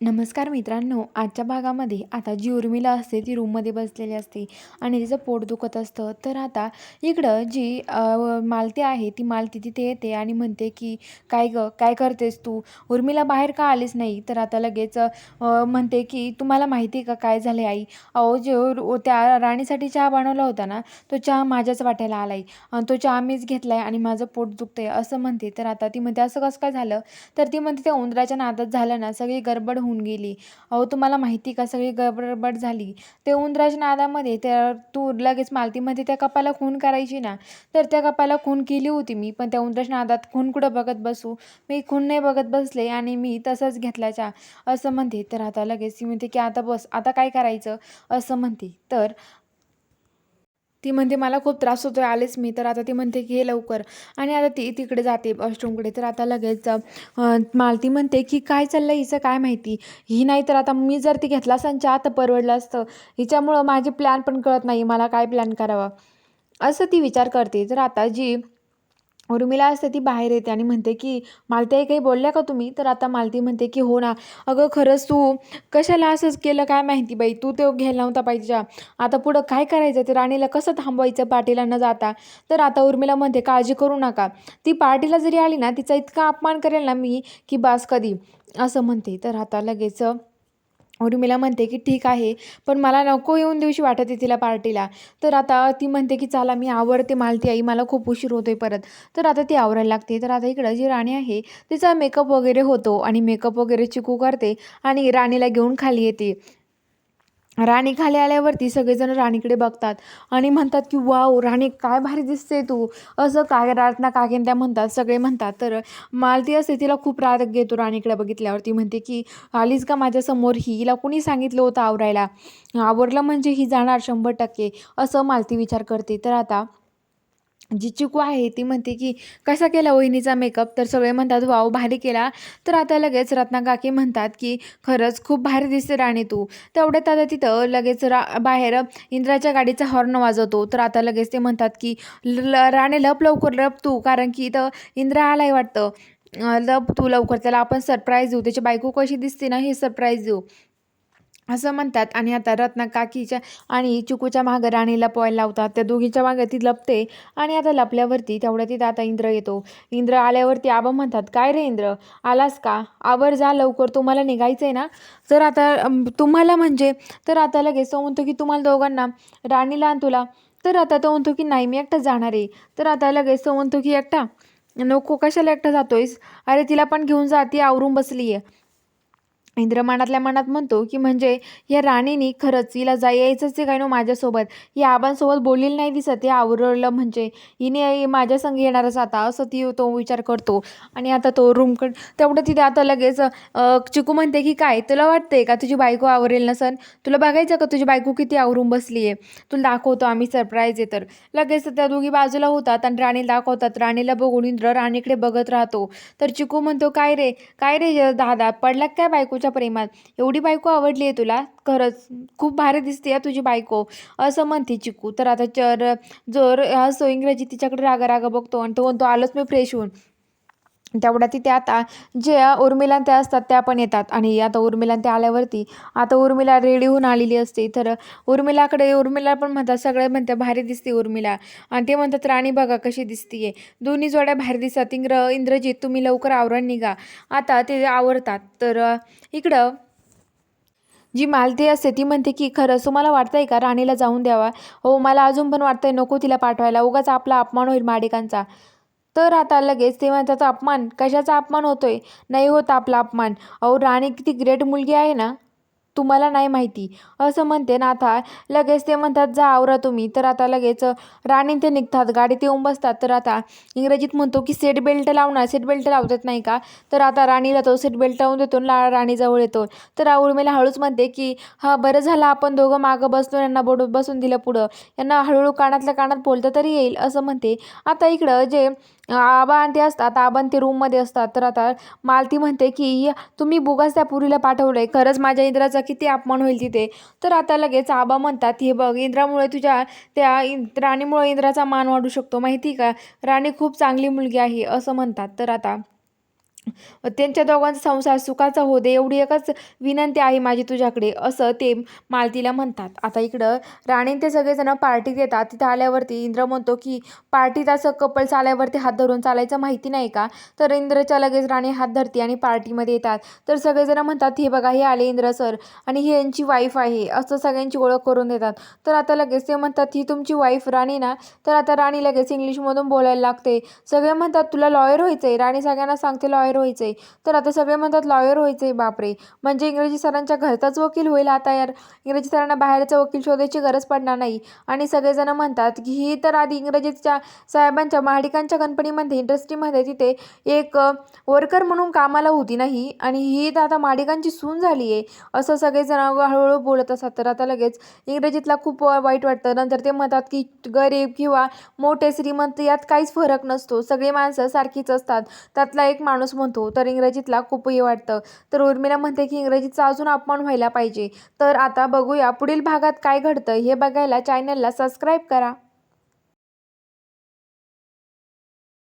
नमस्कार मित्रांनो आजच्या भागामध्ये आता जी उर्मिला असते ती रूममध्ये बसलेली असते आणि तिचं पोट दुखत असतं. तर आता इकडं जी मालती आहे ती मालती तिथे येते आणि म्हणते की काय ग काय करतेस तू? उर्मिला बाहेर का आलीस नाही? तर आता लगेच म्हणते की तुम्हाला माहिती आहे का काय झाले आई? अहो जे त्या राणीसाठी चहा बनवला होता ना तो चहा माझ्याच वाट्याला आला आणि तो चहा मीच घेतला आहे आणि माझं पोट दुखतंय असं म्हणते. तर आता ती म्हणते असं कसं काय झालं? तर ती म्हणते त्या उंदराच्या नादात झालं ना सगळी गडबड होऊन गेली. अहो तुम्हाला माहिती का? सगळी गडबड झाली. ते उंदराच्या नादामध्ये त्या तू लगेच मालतीमध्ये त्या कपाला खून करायची ना? तर त्या कपाला खून केली होती मी पण त्या उंदराच्या नादात खून कुठं बघत बसू? मी खून नाही बघत बसले आणि मी तसंच घेतल्याच्या. असं म्हणते. तर आता लगेच ती म्हणते की आता बस आता काय करायचं? असं म्हणते. तर ती म्हणते मला खूप त्रास होतोय आलेच मी. तर आता ती म्हणते की हे लवकर. आणि आता ती तिकडे जाते वॉशरूमकडे तर आता लगेच मला मालती म्हणते की काय चाललं हिचं? काय माहिती? ही नाही तर आता मी जर ती घेतला असं चहा तर परवडलं असतं हिच्यामुळं माझे प्लॅन पण कळत नाही मला काय प्लॅन करावा? असं ती विचार करते. तर आता जी उर्मिला असते ती बाहेर येते आणि म्हणते की मालती आई काही बोलल्या का तुम्ही? तर आता मालती म्हणते की हो ना. अगं खरंच तू कशाला असंच केलं काय माहिती बाई? तू ते घ्यायला नव्हता पाहिजे आता पुढं काय करायचं? ते राणीला कसं थांबवायचं पार्टीला न जाता? तर आता उर्मिला म्हणते काळजी करू नका. ती पार्टीला जरी आली ना तिचा इतका अपमान करेल ना मी की बास कधी? असं म्हणते. तर आता लगेच उर्मिला म्हणते की ठीक आहे पण मला नको येऊन दिवशी वाटत आहे तिला पार्टीला. तर आता ती म्हणते की चला मी आवडते मालती आई मला खूप उशीर होतो आहे परत. तर आता ती आवरायला लागते. तर आता इकडं जी राणी आहे तिचा मेकअप वगैरे होतो आणि मेकअप वगैरे चिकू करते आणि राणीला घेऊन खाली येते. राणी खाली आल्यावरती सगळेजण राणीकडे बघतात आणि म्हणतात की वाव राणी काय भारी दिसते तू. असं काय रातना काकीन त्या म्हणतात सगळे म्हणतात. तर मालती असते तिला खूप राग घेतो राणीकडे बघितल्यावर ती म्हणते की आलीच का माझ्यासमोर ही हिला कुणी सांगितलं होतं आवरायला? आवरलं म्हणजे ही जाणार शंभर टक्के असं मालती विचार करते. तर आता जी चिकू आहे ती म्हणते की कसा केला वहिनीचा मेकअप तर सगळे म्हणतात वाव भारी केला. तर आता लगेच रत्ना काकी म्हणतात की खरंच खूप भारी दिसते राणी तू. तेवढ्यात आता तिथं लगेच रा बाहेर इंद्राच्या गाडीचा हॉर्न वाजवतो. तर आता लगेच ते म्हणतात की ल राणे राणी लप लवकर लप तू. कारण की इथं इंद्रा आलाय वाटतं. लप तू लवकर त्याला आपण सरप्राईज देऊ. त्याची बायको कशी दिसते ना हे सरप्राईज देऊ. असं म्हणतात. आणि आता रत्ना काकीच्या आणि चिकूच्या मागं राणीला पोहायला लावतात. त्या दोघीच्या मागं ती लपते आणि आता लपल्यावरती तेवढ्या तिथं आता इंद्र येतो. इंद्र आल्यावरती आबा म्हणतात काय रे इंद्र? आलास का? आवर जा लवकर. तुम्हाला निघायचं आहे ना? तर आता तुम्हाला म्हणजे? तर आता लगेच तो म्हणतो की तुम्हाला दोघांना राणीला आणि तुला. तर आता तो म्हणतो की नाही मी एकटा जाणार आहे. तर आता लगेच तो म्हणतो की एकटा? नको कशाला एकटा जातोयस? अरे तिला पण घेऊन जा. ती आवरून बसली आहे इंद्र मनातल्या मनात म्हणतो की म्हणजे या राणीनी खरंच हिला जा यायचंच आहे काय नो माझ्यासोबत? या आबांसोबत बोललेली नाही दिसत हे आवरलं म्हणजे. हिने माझ्या संग येणारच आता असं ती तो विचार करतो. आणि आता तो रूमकड तेवढं तिथे आता लगेच चिकू म्हणते की काय तुला वाटतंय का तुझी बायको आवरेल नसन तुला बघायचं का तुझी बायको किती आवरून बसली आहे? तुला दाखवतो आम्ही सरप्राईज आहे तर. लगेच त्या दोघी बाजूला होतात आणि राणीला दाखवतात. राणीला बघून इंद्र राणीकडे बघत राहतो. तर चिकू म्हणतो काय रे? काय रे दादा? पडला काय बायकोच्या प्रेमात. एवढी बायको आवडली आहे तुला? खरंच. खूप भारी दिसते या तुझी बायको. असं म्हणते चिकू. तर आता चर जोर हसतो इंग्रजी तिच्याकडे रागा रागा बघतो आणि तो म्हणतो आलोच मी फ्रेश होऊन. तेवढ्या तिथे आता जे उर्मिला त्या असतात त्या पण येतात. आणि आता उर्मिला त्या आल्यावरती आता उर्मिला रेडी होऊन आलेली असते. तर उर्मिलाकडे उर्मिला पण म्हणतात सगळे म्हणतात भारी दिसते उर्मिला. आणि ते म्हणतात राणी बघा कशी दिसतीये. दोन्ही जोड्या भारी दिसतात. इंग्र इंद्रजीत तुम्ही लवकर आवरण निघा. आता ते आवरतात. तर इकडं जी मालती असते ती म्हणते की खरंच तुम्हाला वाटतंय का राणीला जाऊन द्यावा? हो मला अजून पण वाटतंय. नको तिला पाठवायला. उगाच आपला अपमान होईल माडिकांचा तर आता लगेच ते अपमान कशाचा अपमान होतोय? नाही होत आपला अपमान. अहो राणी किती ग्रेट मुलगी आहे ना. तुम्हाला नाही माहिती. असं म्हणते ना आता. लगेच ते म्हणतात जा आवरा तुम्ही. तर आता लगेच राणी ते निघतात. गाडीत येऊन बसतात. तर आता इंग्रजीत म्हणतो की सेट बेल्ट लावणार. सेट बेल्ट लावतात नाही का? तर आता राणीला तो सेट बेल्ट लावून देतो ला राणीजवळ येतो. तर उर्मिला हळूच म्हणते की हा बरं झालं. आपण दोघं मागं बसलो. यांना बोड बसून दिलं पुढं. यांना हळूहळू कानातल्या कानात बोलतं तरी येईल. असं म्हणते. आता इकडं जे आबा आणि ते असतात आबा आणि ते रूममध्ये असतात. तर आता मालती म्हणते की तुम्ही बुगास त्या पुरीला पाठवलं आहे खरंच माझ्या इंद्राचा किती अपमान होईल तिथे. तर आता लगेच आबा म्हणतात हे बघ इंद्रामुळे तुझ्या त्या इंद राणीमुळे इंद्राचा मान वाढू शकतो. माहिती का? राणी खूप चांगली मुलगी आहे असं म्हणतात. तर आता त्यांच्या दोघांचा संसार सुखाचा हो दे एवढी एकच विनंती आहे माझी तुझ्याकडे. असं ते मालतीला म्हणतात. आता इकडं राणी ते सगळेजण पार्टीत येतात. तिथं आल्यावरती इंद्र म्हणतो की पार्टीत असं कपल्स आल्यावरती हात धरून चालायचं माहिती नाही का? तर इंद्रच्या लगेच राणी हात धरते आणि पार्टीमध्ये येतात. तर सगळेजण म्हणतात हे बघा हे आले इंद्र सर आणि ही यांची वाईफ आहे. असं सगळ्यांची ओळख करून देतात. तर आता लगेच ते म्हणतात ही तुमची वाईफ राणी ना? तर आता राणी लगेच इंग्लिशमधून बोलायला लागते. सगळे म्हणतात तुला लॉयर व्हायचं आहे राणी सगळ्यांना सांगते लॉयर व्हायचं आहे तर आता सगळे म्हणतात लॉयर व्हायचं आहे बापरे. म्हणजे इंग्रजी सरांच्या घरचाच वकील होईल आता यार. इंग्रजी सरांना बाहेरचं वकील शोधायची गरज पडणार नाही. आणि सगळेजण म्हणतात की ही तर आधी इंग्रजीच्या साहेबांच्या महाडिकांच्या कंपनीमध्ये इंडस्ट्रीमध्ये तिथे एक वर्कर म्हणून कामाला होती नाही. आणि ही तर आता महाडिकांची सून झाली आहे असं सगळेजण हळूहळू बोलत असतात. तर आता लगेच इंग्रजीतला खूप वाईट वाटतं. नंतर ते म्हणतात की गरीब किंवा मोठे श्रीमंत यात काहीच फरक नसतो. सगळी माणसं सारखीच असतात. त्यातला एक माणूस म्हणतो तर इंग्रजीतला खूप वाटतं. तर उर्मिला म्हणते की इंग्रजीचा अजून अपमान व्हायला पाहिजे. तर आता बघूया पुढील भागात काय घडतं. हे बघायला चॅनलला सबस्क्राईब करा.